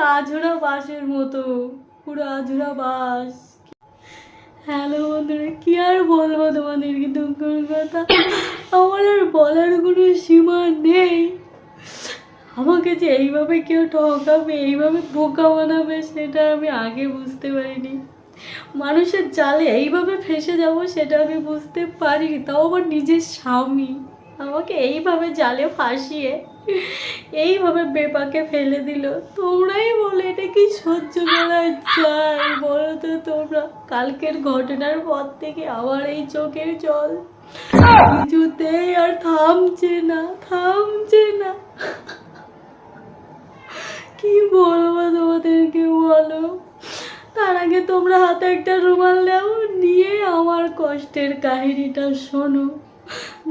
আঝোরা বাসের মতো, পুরো আঝোরা বাস হ্যালো বন্ধুরা, কি আর বলব তোমাদেরকে দুঃখের কথা? আমার আর বলার কোনো সীমা নেই। আমাকে যে এইভাবে কেউ ঠকাবে, এইভাবে বোকা বানাবে, সেটা আমি আগে বুঝতে পারিনি। মানুষের জালে এইভাবে ফেসে যাব, সেটা আমি বুঝতে পারিনি। তাও আমার নিজের স্বামী আমাকে এইভাবে জালে ফাঁসিয়ে এইভাবে বেপাকে ফেলে দিল। তোমরাই বলে এটা কি সহ্য করা যায় বলো তো তোমরা, কালকের ঘটনার পর থেকে আমার এই চোখের জল কিছুতেই আর থামছে না থামছে না। কি বলব তোমাদেরকে বলো? তার আগে তোমরা হাতে একটা রুমাল নাও, নিয়ে আমার কষ্টের কাহিনীটা শোনো।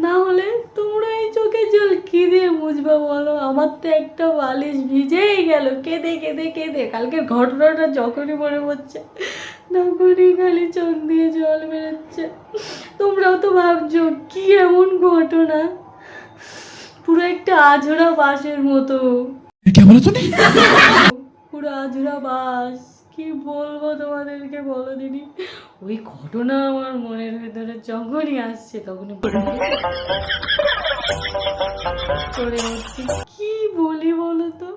না হলে তোমরা দিবা বলো আমার তো একটা বালিশ ভিজেই গেল। কেঁদে কেঁদে কেঁদে। কালকের ঘটনাটা যখনই মনে পড়ছে তখনই খালি চোখ দিয়ে জল বেরোচ্ছে। তোমরাও তো ভাবছ কি এমন ঘটনা? পুরো একটা আঝরা বাসের মতো। পুরো আঝরা বাস কি বলব তোমাদেরকে বলো দিদি। ওই ঘটনা আমার মনের ভেতরে যখনই আসছে তখনই করে হচ্ছে কি বলি বলো তো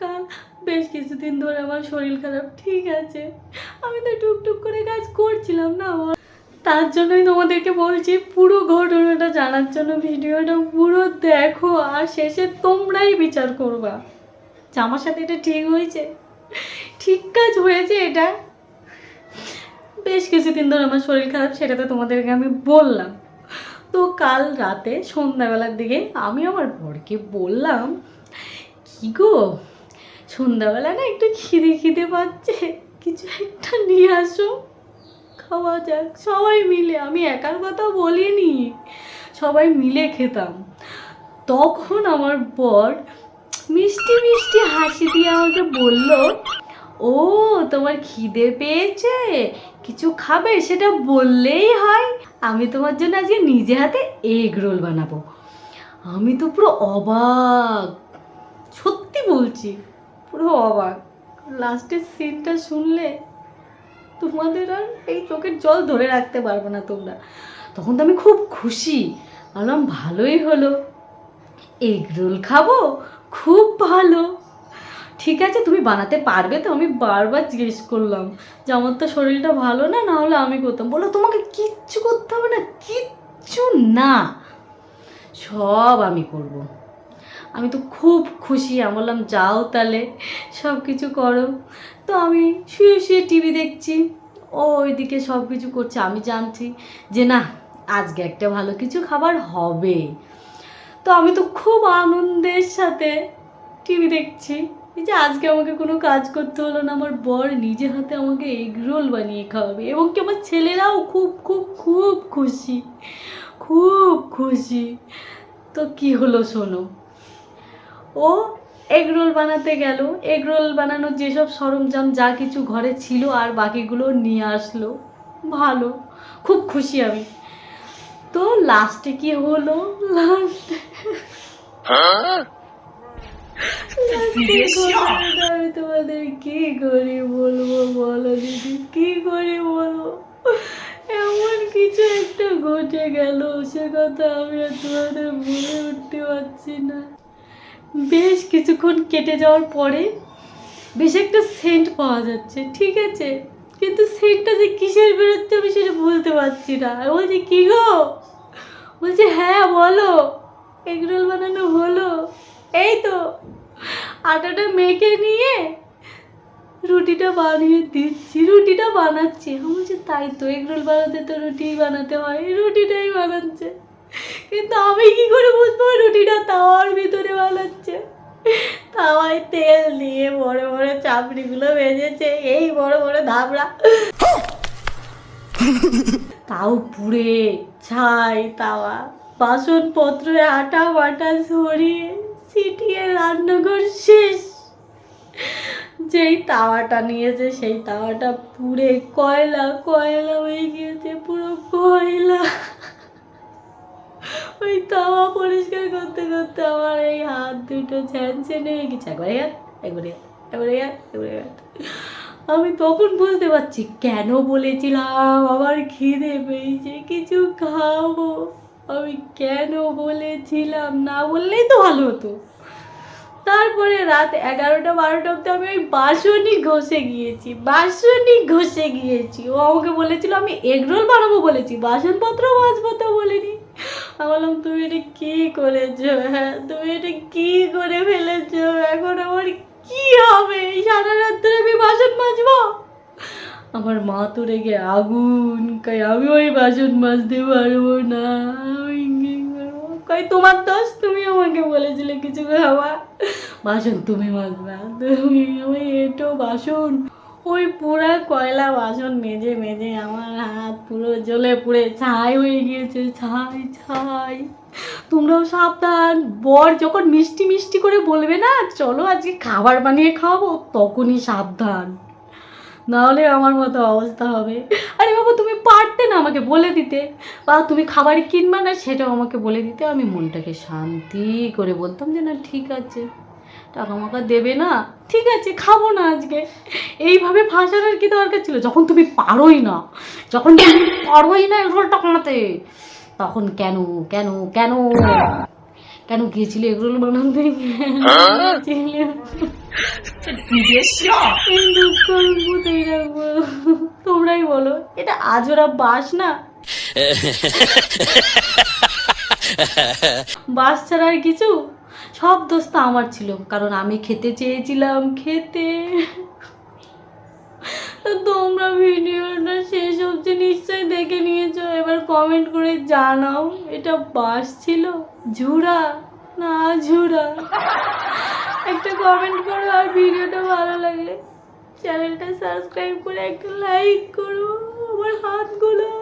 কাল বেশ কিছুদিন ধরে আমার শরীর খারাপ, ঠিক আছে। আমি তো টুকটুক করে কাজ করছিলাম না তার জন্যই তোমাদেরকে বলছি, পুরো ঘটনাটা জানার জন্য ভিডিওটা পুরো দেখো, আর শেষে তোমরাই বিচার করবা। যে আমার সাথে এটা ঠিক হয়েছে? ঠিক কাজ হয়েছে এটা? বেশ কিছুদিন ধরে আমার শরীর খারাপ সেটা তো তোমাদেরকে আমি বললাম। তো কাল রাতে সন্ধ্যাবেলার দিকে আমি আমার বরকে বললাম, কি গো? সন্ধ্যাবেলা না একটু খিদে খিদে পাচ্ছে। কিছু একটা নিয়ে আসো। খাওয়া যাক। সবাই মিলে। আমি একার কথা বলিনি। সবাই মিলে খেতাম। তখন আমার বর মিষ্টি মিষ্টি হাসি দিয়ে আমাকে বলল, ও, তোমার খিদে পেয়েছে? কিছু খাবে? সেটা বললেই হয়। আমি তোমার জন্য আজকে নিজে হাতে এগ রোল বানাবো। আমি তো পুরো অবাক। সত্যি বলছি, পুরো অবাক। লাস্টের সিনটা শুনলে তোমাদের আর এই চোখের জল ধরে রাখতে পারব না তোমরা। তখন তো আমি খুব খুশি। বললাম, ভালোই হলো। এগ রোল খাব, খুব ভালো। ঠিক আছে, তুমি বানাতে পারবে তো? আমি বারবার জিজ্ঞেস করলাম যে, আমার তো শরীরটা ভালো না না হলে আমি করতাম। বলল, তোমাকে কিচ্ছু করতে হবে না, কিচ্ছু না। সব আমি করব। আমি তো খুব খুশি, আমি বললাম, যাও তাহলে, সব কিছু করো। তো আমি শুয়ে শুয়ে টিভি দেখছি, ও ওইদিকে সব কিছু করছে, আমি জানছি যে, না, আজকে একটা ভালো কিছু খাবার হবে। তো আমি তো খুব আনন্দের সাথে টিভি দেখছি। এই যে আজকে আমাকে কোনো কাজ করতে হলো না, আমার বর নিজে হাতে আমাকে এগ রোল বানিয়ে খাওয়াবে এবং কি আমার ছেলেরাও খুব খুব খুব খুশি খুব খুশি। তো কি হলো শোনো, ও এগ রোল বানাতে গেল। এগ রোল বানানোর যেসব সরঞ্জাম, যা কিছু ঘরে ছিল আর বাকিগুলো নিয়ে আসলো, ভালো, খুব খুশি আমি। তো লাস্টে কি হলো? লাস্টে আমি তোমাদের কি করে বলব? বলো দিদি, কি করে বলব? এমন কিছু একটা ঘটে গেল, সে কথা আমি আর তোমাদের বলে উঠতে পারছি না। বেশ কিছুক্ষণ কেটে যাওয়ার পরে বেশ একটা সেন্ট পাওয়া যাচ্ছে, ঠিক আছে? কিন্তু সেন্টটা যে কিসের বেরোচ্ছে আমি সেটা বলতে পারছি না। বলছি, কি গো? বলছে হ্যাঁ বলো। এগরোল বানানো হলো। এই তো, আটাটা মেখে নিয়ে রুটিটা বানিয়ে দিচ্ছি, রুটিটা বানাচ্ছি। আমি বলছি, তাই তো, এগরোল বানাতে তো রুটি বানাতে হয় রুটিটাই বানাচ্ছে। কিন্তু আমি কি করে বুঝব, রুটিটা তাওয়ার ভিতরে বানাচ্ছে? তাওয়ায় তেল দিয়ে বড় বড় চাপড়িগুলো ভেজেছে এই বড় বড় ধাবড়া তাও পুড়ে ছাই তাওয়া, বাসনপত্রে আটা বাটা সরিয়ে ছিটিয়ে রান্নাঘর শেষ। যেই তাওয়াটা নিয়েছে সেই তাওয়াটা পুড়ে কয়লা কয়লা হয়ে গিয়েছে পুরো কয়লা। ওই তাওয়া পরিষ্কার করতে করতে আমার এই হাত দুটো ছ্যানছে নেমে গেছে। একবার হাত একবারে একবারে গা, একবারে গা। আমি তখন বুঝতে পারছি কেন বলেছিলাম আমার খিদে পেয়েছে কিছু খাব। আমি কেন বলেছিলাম? না বললেই তো ভালো হতো। তারপরে রাত এগারোটা বারোটা অব্দি আমি ওই বাসনই ঘষে গিয়েছি, বাসনই ঘষে গিয়েছি। ও আমাকে বলেছিল, আমি এগরোল বানাবো বলেছি, বাসনপত্র মাজবো তো বলিনি। আমি বললাম, তুমি এটা কি করেছ? হ্যাঁ তুমি এটা কি করে ফেলেছো? এখন আমার কি হবে? সারা রাত ধরে আমি বাসন মাজবো? আমার মা তো রেগে আগুন কাই আমি ওই বাসন মাজতে পারব না। কই তোমার দোষ? তুমি আমাকে বলেছিলে কিছু খাওয়া। বাসন তুমি মাজবা। তুমি ওই এটো বাসন, ওই পুরা কয়লা বাসন মেজে মেজে আমার হাত পুরো জ্বলে পুড়ে ছাই হয়ে গিয়েছে, ছাই ছাই। তোমরাও সাবধান। বর যখন মিষ্টি মিষ্টি করে বলবে না, চলো আজকে খাবার বানিয়ে খাওয়াবো, তখনই সাবধান। নাহলে আমার মতো অবস্থা হবে। আরে বাবা, তুমি পারতে না আমাকে বলে দিতে। বা তুমি খাবার কিনবা না, সেটাও আমাকে বলে দিতে। আমি মনটাকে শান্তি করে বলতাম যে, না, ঠিক আছে। টাকা মাকা দেবে না। ঠিক আছে, খাব না আজকে। এইভাবে ফাঁসানোর কি দরকার ছিল? যখন তুমি পারোই না, যখন তুমি পারোই না এগরোলটা বানাতে তখন কেন কেন কেন? কেন গিয়েছিলে? এগরোল বানাতে এই দুঃখ কোথায় রাখব। তোমরাই বলো এটা আজোরা বাস না? বাস ছাড়া আর কিছু? সব দোষ তো আমার ছিল কারণ আমি খেতে চেয়েছিলাম খেতে। তোমরা ভিডিওটা শেষ অবধি নিশ্চয়ই দেখে নিয়েছো। এবার কমেন্ট করে জানাও, এটা বাস ছিল? ঝুড়া? না, ঝুড়া। একটা কমেন্ট করো আর ভিডিওটা ভালো লাগলে। চ্যানেলটা সাবস্ক্রাইব করে একটা লাইক করো। আমার হাতগুলো।